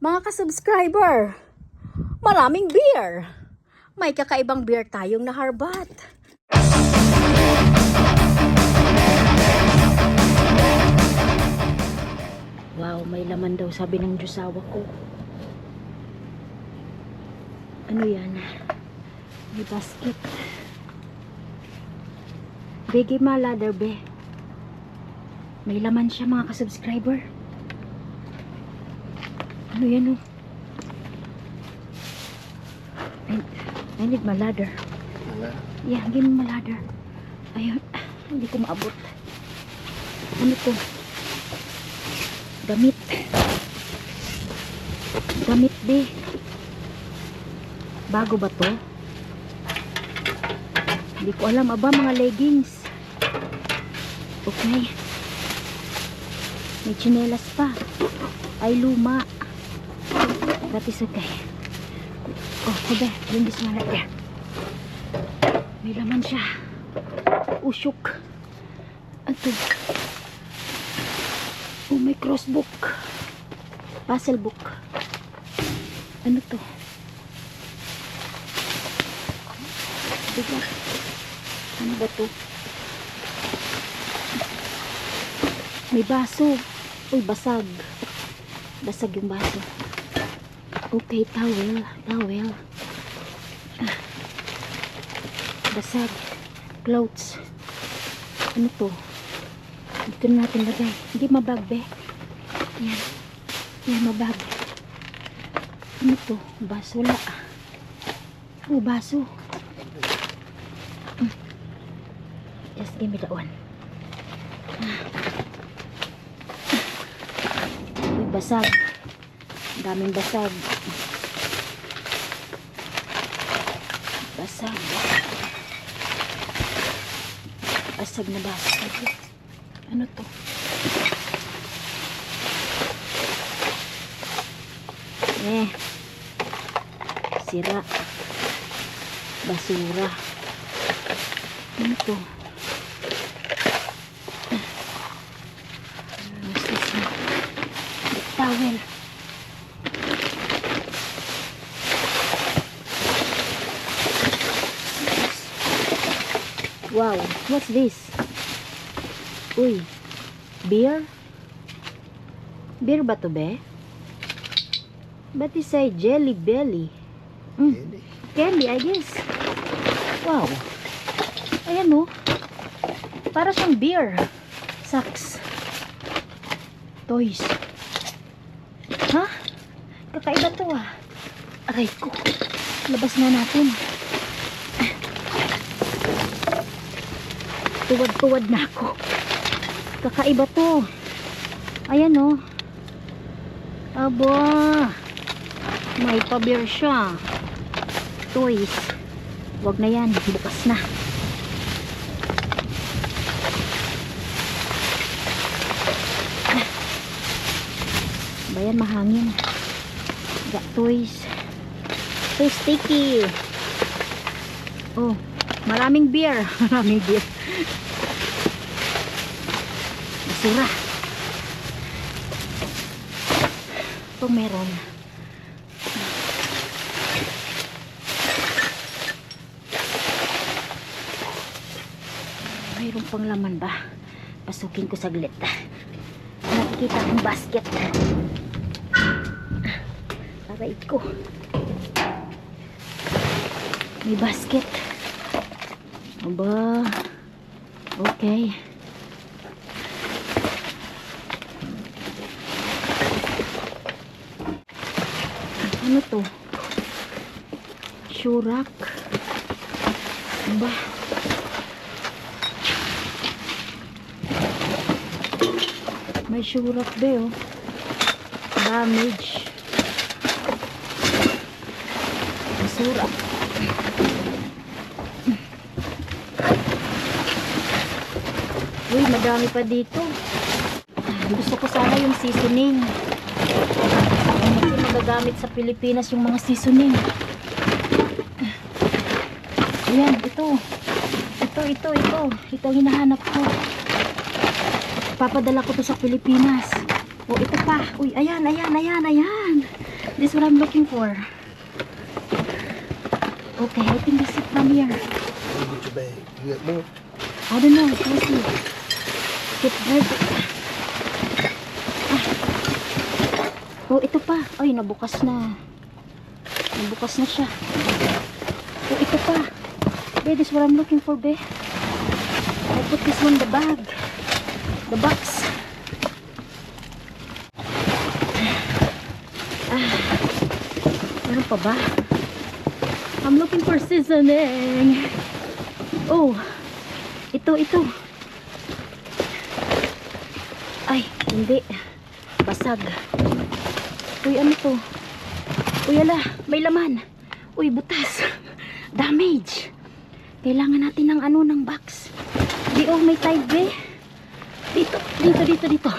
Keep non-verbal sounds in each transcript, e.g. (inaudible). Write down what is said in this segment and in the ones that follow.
Mga ka-subscriber, maraming beer. May kakaibang beer tayong naharbat. Wow, may laman daw sabi ng Diyosawa ko. Ano yan? May basket. Bigay ma ladder be. May laman siya mga ka-subscriber. Ano yan oh? I, I need my ladder. Yeah, give me my ladder. Ayun, hindi ko maabot. Ano to? Damit. Damit be. Bago ba to? Hindi ko alam. Aba, mga leggings. Okay. May tsinelas pa. Ay, luma. That is okay. Oh, sabi. Bring this one right. May laman siya. Usyok. Ito. Oh, may crossbook. Puzzle book. Ano to? Bigla. Ano ba to? May baso. Uy, basag. Basag yung baso. Okay, towel. Towel. Basag. Clothes. Ano to? Dito na natin lagay. Hindi mabag, be. Yan. Yan, mabag. Ano to? Baso. Wala. Oh, baso. Mm. Just give me that one. Ah. Uy, basag. Daming basag. Basag. Basag na basag. Ano to? Eh. Sira. Basura. Ano to? One? Towel. Wow, what's this? Uy, beer? Beer ba to, be? Ba't it say jelly belly? Mm, candy, I guess. Wow. Ayan, oh. Para siyang beer. Socks. Toys. Ha? Kakaiba to, ah. Aray ko. Labas na natin. Tuwad-tuwad na ako. Kakaiba to. Ayan oh. Aba. May pa-beer siya. Toys. Wag na yan. Bukas na. Bayan mahangin. Got toys. So sticky. Oh, maraming beer. (laughs) Maraming beer. Basura. Ito meron. Mayroon pang laman ba? Pasukin ko saglit. Nakikita kong basket. Aray ko. May basket. Aba. Okay. Ano to? Shurak. Ba? May shurak ba oh. Damage. Basura. Uy, madami pa dito. Gusto ko sana yung seasoning. Kasi magagamit sa Pilipinas yung mga seasoning. Ayan, ito. Ito, ito, ito. Ito ang hinahanap ko. Papadala ko to sa Pilipinas. O, ito pa. Uy, ayan, ayan, ayan, ayan. This is what I'm looking for. Okay, I think this is from here. You get bag. You got more? I don't know. Let's see. Get rid. Ah. Oh, ito pa. Ay, nabukas na. Nabukas na siya. Oh, ito pa. Be, this is what I'm looking for, be. I put this one in the bag. The box. Ah. Meron pa ba? I'm looking for seasoning. Oh. Ito, ito. Ay, hindi. Basag. Uy, ano to? Uy, ala, may laman. Uy, butas. (laughs) Damage. Kailangan natin ng ano, ng box. Di, oh, may tide, be. Dito, dito, dito, dito.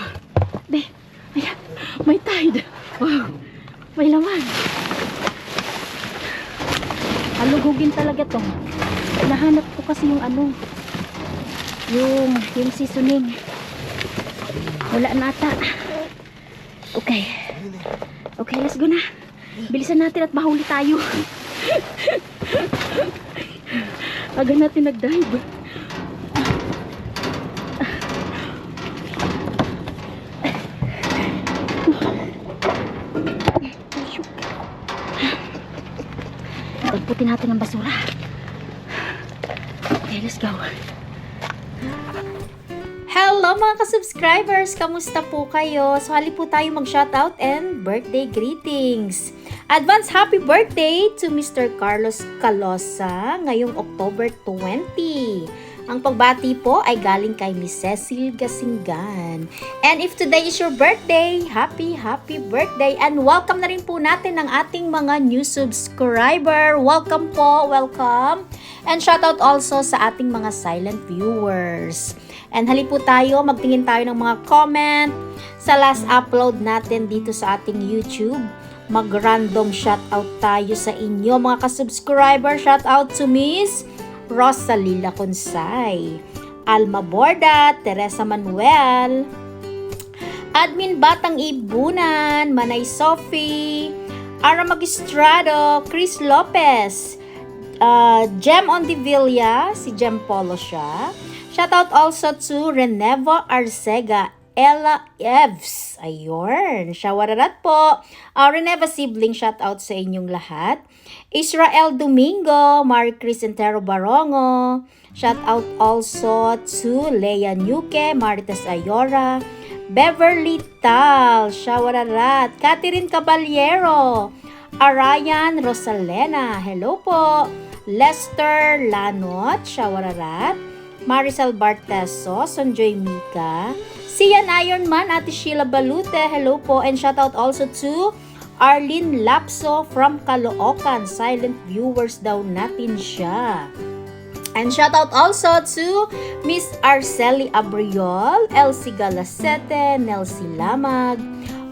Be, ayan, may tide. Wow, may laman. Halugugin talaga to. Nahanap ko kasi yung ano, yung, yung seasoning. Wala na ata. Okay. Okay, let's go na. Bilisan natin at mahuli tayo. (laughs) Aga natin nag-dive. Pagputin natin ang basura. Okay, let's go. Hello mga ka-subscribers! Kamusta po kayo? So hali po tayo mag-shoutout and birthday greetings. Advance happy birthday to Mr. Carlos Calosa ngayong October 20. Ang pagbati po ay galing kay Miss Cecil Gasingan. And if today is your birthday, happy, happy birthday! And welcome na rin po natin ang ating mga new subscriber. Welcome po, welcome! And shoutout also sa ating mga silent viewers. And hali po tayo, magtingin tayo ng mga comment sa last upload natin dito sa ating YouTube. Mag-random shoutout tayo sa inyo mga ka-subscriber. Shoutout to Miss Rosalila Consay, Alma Borda, Teresa Manuel, Admin Batang Ibunan, Manay Sophie, Ara Magistrado, Chris Lopez, uh, Jem Ondivilla, si Jem Polo siya. Shoutout also to Reneva Arcega, Ella Eves. Ayun, shawararat po. Uh, Reneva sibling, shoutout sa inyong lahat. Israel Domingo, Marie Cris Entero Barongo. Shoutout also to Leia Nuke, Marites Ayora, Beverly Tal, shawararat. Catherine Caballero, Arayan Rosalena, hello po. Lester Lanot, shawararat. Maricel Barteso, Sonjoy Mika, Sian Ironman, Ate Sheila Balute, hello po, and shoutout also to Arlene Lapso from Caloocan, silent viewers daw natin siya. And shoutout also to Miss Arceli Abriol, Elsie Galasete, Nelsie Lamag,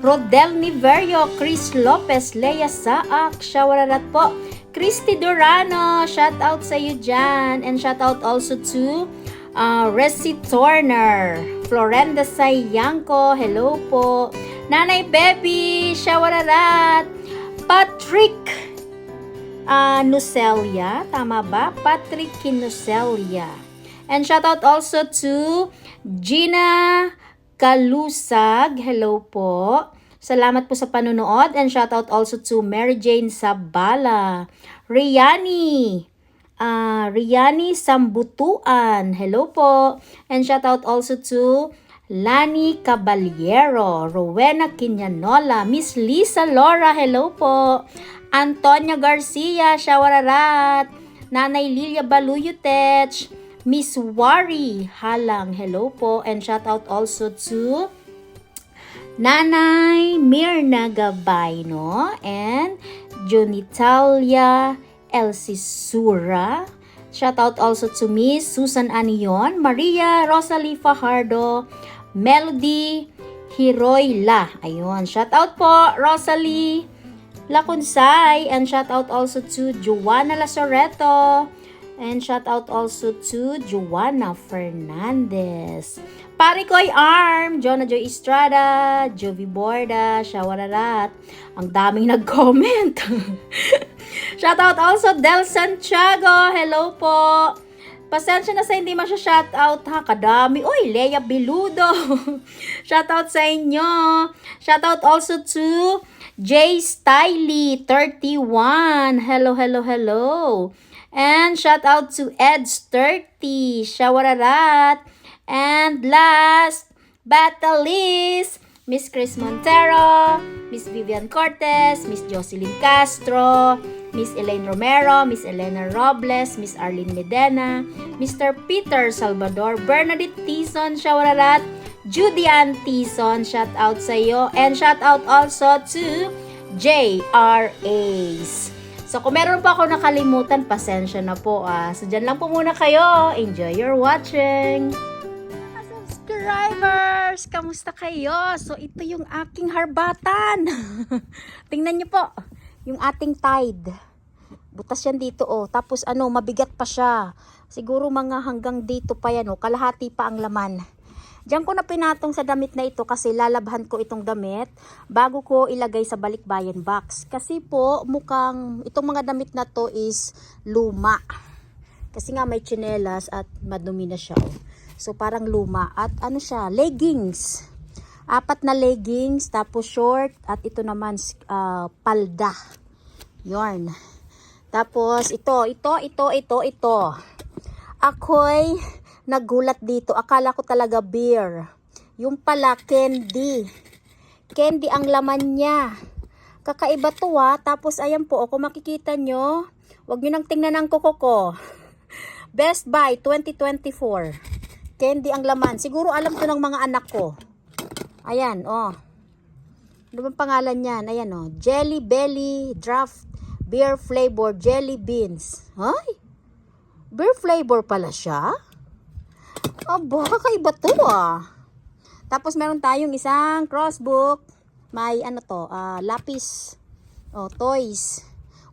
Rodel Niverio, Chris Lopez, Leia Saak, shawararat po, Christy Durano, shoutout sa iyo dyan. And shoutout also to uh, Resi Turner, Florenda Sayanko, hello po. Nanay Baby, shawararat. Patrick uh, Nucelia, tama ba? Patrick Kinucelia. And shoutout also to Gina Kalusag, hello po. Salamat po sa panonood and shoutout also to Mary Jane Sabala, Riani, uh, Riani Sambutuan, hello po. And shoutout also to Lani Caballero, Rowena Quinyanola, Miss Lisa Laura, hello po. Antonia Garcia, Shawararat, Nanay Lilia Baluyutech, Miss Wari Halang, hello po. And shoutout also to Nanay Mirna Gabayno and Jonitalia Elsisura. Shoutout also to Miss Susan Anion, Maria Rosalie Fajardo, Melody Hiroyla. Ayun, shoutout po Rosalie Lacunsay and shoutout also to Joanna Lasoreto And shout out also to Joanna Fernandez. Pare Koy Arm, Jonah Joy Estrada, Jovi Borda, Shawararat. Ang daming nag-comment. (laughs) shout out also Del Santiago. Hello po. Pasensya na sa hindi masya shoutout ha. Kadami. Uy, Leia Biludo. (laughs) shoutout sa inyo. Shoutout also to Jay Stiley, 31. Hello, hello, hello. And shout out to Ed's 30. Shawararat. And last but the least, Miss Chris Montero, Miss Vivian Cortez, Miss Jocelyn Castro, Miss Elaine Romero, Miss Elena Robles, Miss Arlene Medena, Mr. Peter Salvador, Bernadette Tison, Shawararat, Judy Tison, shout out sa iyo. And shout out also to JRAs. So, kung meron pa ako nakalimutan, pasensya na po ah. So, dyan lang po muna kayo. Enjoy your watching! Subscribers! Kamusta kayo? So, ito yung aking harbatan. (laughs) Tingnan niyo po. Yung ating tide. Butas yan dito oh. Tapos ano, mabigat pa siya. Siguro mga hanggang dito pa yan oh. Kalahati pa ang laman. Diyan ko na pinatong sa damit na ito kasi lalabhan ko itong damit bago ko ilagay sa balikbayan box. Kasi po mukhang itong mga damit na to is luma. Kasi nga may tsinelas at madumi na siya. Oh. So parang luma at ano siya, leggings. Apat na leggings tapos short at ito naman ah, palda. Yarn. Tapos ito, ito, ito, ito, ito. Ako'y nagulat dito. Akala ko talaga beer. Yung pala candy. Candy ang laman niya. Kakaiba to ha. Tapos ayan po, kung makikita nyo, wag nyo nang tingnan ang kuko ko. (laughs) Best Buy 2024. Candy ang laman. Siguro alam to ng mga anak ko. Ayan, oh. Ano bang pangalan niyan? Ayan, oh. Jelly Belly Draft Beer Flavor Jelly Beans. Ay! Beer flavor pala siya? Aba, kakaiba to ah. Tapos meron tayong isang crossbook. May ano to, ah, lapis. Oh, toys.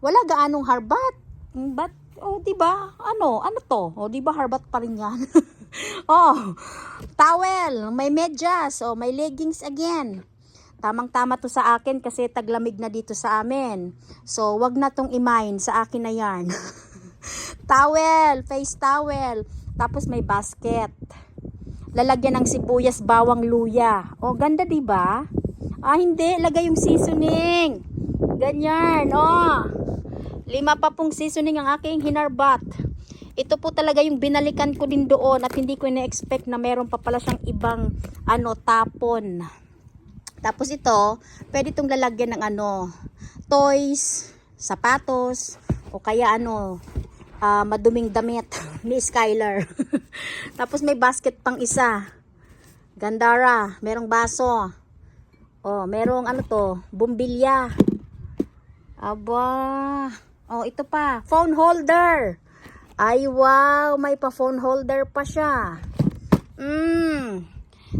Wala gaanong harbat. Mm, But, oh, di ba? Ano, ano to? Oh, di ba harbat pa rin yan? (laughs) (laughs) oh, towel, may medyas, oh, may leggings again. Tamang-tama to sa akin kasi taglamig na dito sa amin. So, wag na tong imain sa akin na yan. (laughs) towel, face towel. Tapos may basket. Lalagyan ng sibuyas, bawang, luya. O, ganda 'di ba? Ah, hindi. Lagay yung seasoning. Ganyan, oh. Lima pa pong seasoning ang aking hinarbat. Ito po talaga yung binalikan ko din doon at hindi ko na-expect na meron pa pala siyang ibang ano, tapon. Tapos ito, pwede itong lalagyan ng ano, toys, sapatos, o kaya ano, ah, maduming damit (laughs) ni Skylar. (laughs) Tapos may basket pang isa. Gandara, merong baso. Oh, merong ano to, bumbilya. Aba. Oh, ito pa, phone holder. Ay, wow, may pa phone holder pa siya. Mm.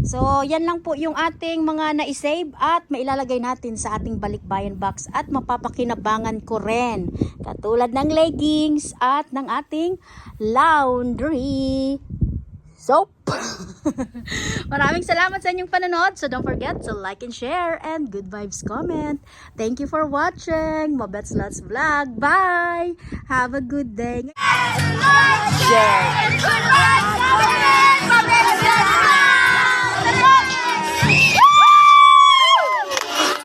So, yan lang po yung ating mga na-save at mailalagay natin sa ating balikbayan box at mapapakinabangan ko rin. Katulad ng leggings at ng ating laundry soap. (laughs) Maraming salamat sa inyong panonood. So, don't forget to like and share and good vibes comment. Thank you for watching. Mabets Lots Vlog. Bye! Have a good day. Share. Good luck, government! Mabes, let's go!